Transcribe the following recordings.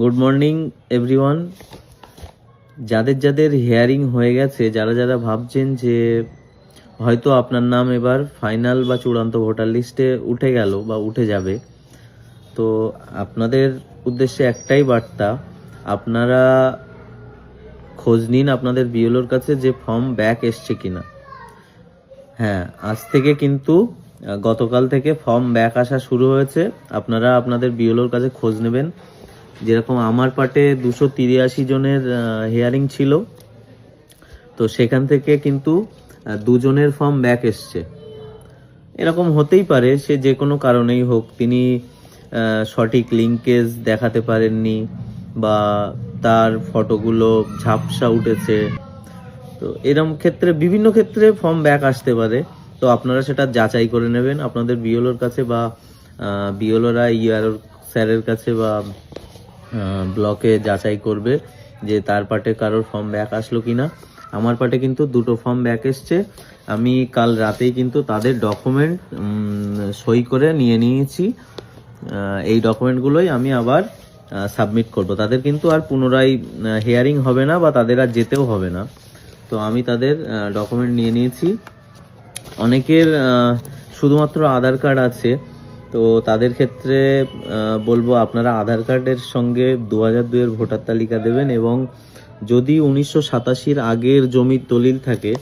Good morning everyone যাদের যাদের hearing হয়ে গেছে, যারা যারা ভাবছেন যে হয়তো আপনার নাম এবার ফাইনাল বা চূড়ান্ত ভোটার লিস্টে উঠে গেল বা উঠে যাবে, তো আপনাদের উদ্দেশ্যে একটাই বার্তা, আপনারা খোঁজ নিন আপনাদের বিএলওর কাছে যে ফর্ম ব্যাক এসছে কিনা। হ্যাঁ আজ থেকে কিন্তু গতকাল থেকে ফর্ম ব্যাক আসা শুরু হয়েছে। আপনারা আপনাদের বিএলওর কাছে খোঁজ নেবেন। যেরকম আমার পাটে দুশো জনের হিয়ারিং ছিল, তো সেখান থেকে কিন্তু দুজনের ফর্ম ব্যাক এসছে। এরকম হতেই পারে, সে যে কোনো কারণেই হোক, তিনি সঠিক লিঙ্কেজ দেখাতে পারেননি বা তার ফটোগুলো ঝাপসা উঠেছে। তো এরকম ক্ষেত্রে, বিভিন্ন ক্ষেত্রে ফর্ম ব্যাক আসতে পারে। তো আপনারা সেটা যাচাই করে নেবেন। আপনাদের বিওলোর কাছে বা বিওলোরা ইআর স্যারের কাছে বা ব্লকে যাচাই করবে যে তার পাটে কারোর ফর্ম ব্যাক আসলো কিনা। আমার পাটে কিন্তু দুটো ফর্ম ব্যাক এসছে। আমি কাল রাতেই কিন্তু তাদের ডকুমেন্ট সই করে নিয়ে নিয়েছি। এই ডকুমেন্টগুলোই আমি আবার সাবমিট করব। তাদের কিন্তু আর পুনরায় হেয়ারিং হবে না বা তাদের আর যেতেও হবে না। তো আমি তাদের ডকুমেন্ট নিয়ে নিয়েছি। অনেকের শুধুমাত্র আধার কার্ড আছে। তো তাদের ক্ষেত্রে বলব আপনারা আধার কার্ডের সঙ্গে দু হাজার দুইয়ের ভোটার তালিকা দেবেন এবং যদি উনিশশো সাতাশির আগের জমির দলিল থাকে,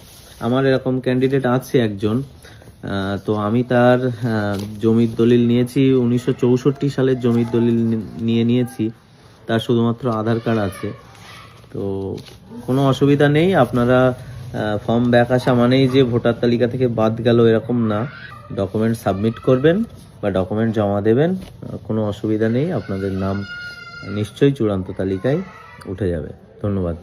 আমার এরকম ক্যান্ডিডেট আছে একজন তো আমি তার জমির দলিল নিয়েছি, উনিশশো চৌষট্টি সালের জমির দলিল নিয়ে নিয়েছি, তার শুধুমাত্র আধার কার্ড আছে। তো কোনো অসুবিধা নেই, আপনারা ফর্ম ব্যাক আসা মানেই যে ভোটার তালিকা থেকে বাদ গেল এরকম না। ডকুমেন্ট সাবমিট করবেন বা ডকুমেন্ট জমা দেবেন কোনো অসুবিধা নেই, আপনাদের নাম নিশ্চয়ই চূড়ান্ত তালিকায় উঠে যাবে। ধন্যবাদ।